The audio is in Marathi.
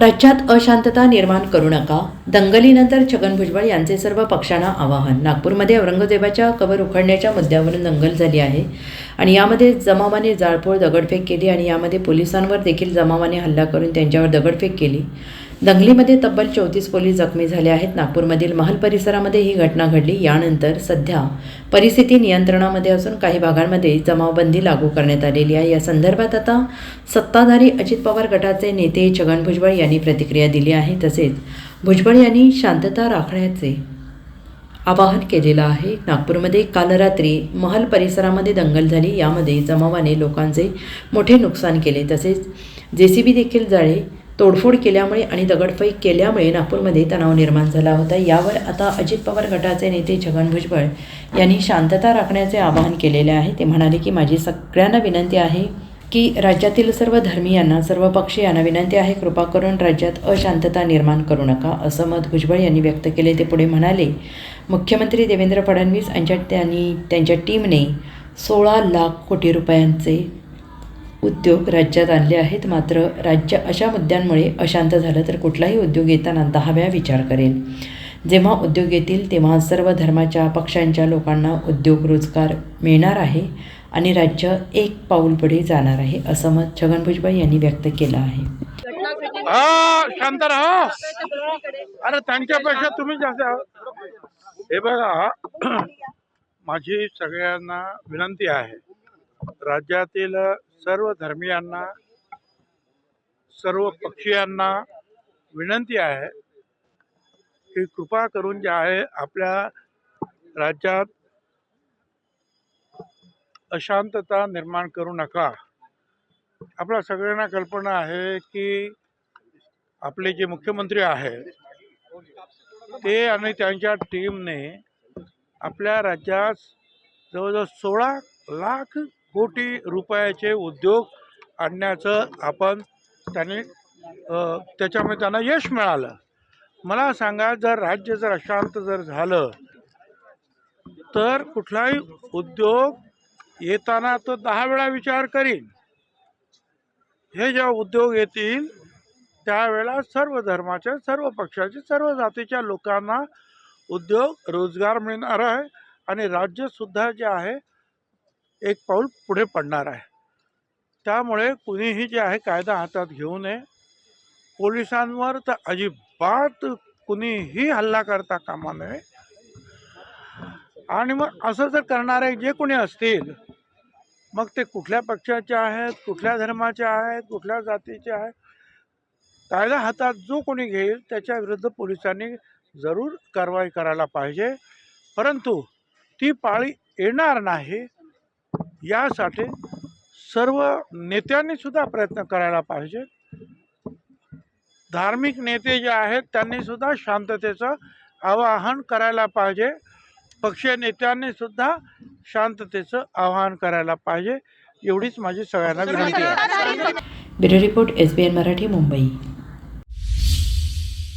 राज्यात अशांतता निर्माण करू नका. दंगलीनंतर छगन भुजबळ यांचे सर्व पक्षांना आवाहन. नागपूरमध्ये औरंगजेबाच्या कबर उखडण्याच्या मुद्द्यावरून दंगल झाली आहे आणि यामध्ये जमावाने जाळपोळ दगडफेक केली आणि यामध्ये पोलिसांवर देखील जमावाने हल्ला करून त्यांच्यावर दगडफेक केली. दंगलीमध्ये तब्बल चौतीस पोलीस जखमी झाले आहेत. नागपूरमधील महल परिसरामध्ये ही घटना घडली. यानंतर सध्या परिस्थिती नियंत्रणामध्ये असून काही भागांमध्ये जमावबंदी लागू करण्यात आलेली आहे. या संदर्भात आता सत्ताधारी अजित पवार गटाचे नेते छगन भुजबळ यांनी प्रतिक्रिया दिली आहे. तसेच भुजबळ यांनी शांतता राखण्याचे आवाहन केलेलं आहे. नागपूरमध्ये काल रात्री महल परिसरामध्ये दंगल झाली. यामध्ये जमावाने लोकांचे मोठे नुकसान केले. तसेच जे सी बी देखील जाळे तोडफोड केल्यामुळे आणि दगडफेक केल्यामुळे नागपूरमध्ये तणाव निर्माण झाला होता. यावर आता अजित पवार गटाचे नेते छगन भुजबळ यांनी शांतता राखण्याचे आवाहन केलेले आहे. ते म्हणाले की माझी सगळ्यांना विनंती आहे की राज्यातील सर्व धर्मीयांना सर्व पक्षीयांना विनंती आहे कृपा करून राज्यात अशांतता निर्माण करू नका. असं मत भुजबळ यांनी व्यक्त केले. ते पुढे म्हणाले मुख्यमंत्री देवेंद्र फडणवीस यांच्या त्यांनी त्यांच्या टीमने सोळा लाख कोटी रुपयांचे उद्योग राज्यात आणले आहेत. मात्र राज्य अशा मुद्द्यांमुळे अशांत झालं तर कुठलाही उद्योग येताना दहा वेळा विचार करेल जेव्हा उद्योग येतील तेव्हा सर्व धर्माच्या पक्षांच्या लोकांना उद्योग रोजगार मिळणार आहे आणि राज्य एक पाऊल पुढे जाणार आहे असं मत छगन भुजबळ यांनी व्यक्त केलं आहे. हा शांत राहा. अरे त्यांच्यापेक्षा तुम्ही जास्त. हे बघा माझी सगळ्यांना विनंती आहे. राज्यातील सर्व धर्मियांना सर्व पक्षीयांना विनंती आहे की कृपा करून जे आहे आपल्या राज्यात अशांतता निर्माण करू नका. आपल्या सगळ्यांना कल्पना आहे की आपले जे मुख्यमंत्री आहे ते आणि त्यांच्या टीमने आपल्या राज्यात जवळजवळ सोळा लाख कोटी रुपयाचे उद्योग आणण्याचं आपण त्यांनी त्याच्यामुळे त्यांना यश मिळालं. मला सांगा जर राज्य जर अशांत जर झालं तर कुठलाही उद्योग येताना तो दहा वेळा विचार करीन. हे जेव्हा उद्योग येतील त्यावेळेला सर्व धर्माच्या सर्व पक्षाचे सर्व जातीच्या लोकांना उद्योग रोजगार मिळणार आहे आणि राज्यसुद्धा जे आहे एक पाऊल पुढे पडणार आहे. त्यामुळे कुणीही जे आहे कायदा हातात घेऊ नये. पोलिसांवर तर अजिबात कुणीही हल्ला करता कामा नये. आणि मग असं जर करणारे जे कोणी असतील मग ते कुठल्या पक्षाचे आहेत कुठल्या धर्माचे आहेत कुठल्या जातीचे आहेत कायदा हातात जो कोणी घेईल त्याच्या विरुद्ध पोलिसांनी जरूर कारवाई करायला पाहिजे. परंतु ती पाळी येणार नाही. यासाठी सर्व नेत्यांनी सुद्धा प्रयत्न करायला पाहिजे धार्मिक नेते जे आहेत त्यांनी सुद्धा शांततेचं आवाहन करायला पाहिजे पक्षीय नेत्यांनी सुद्धा शांततेचं आवाहन करायला पाहिजे एवढीच माझी सगळ्यांना विनंती आहे bureau report S B N Marathi Mumbai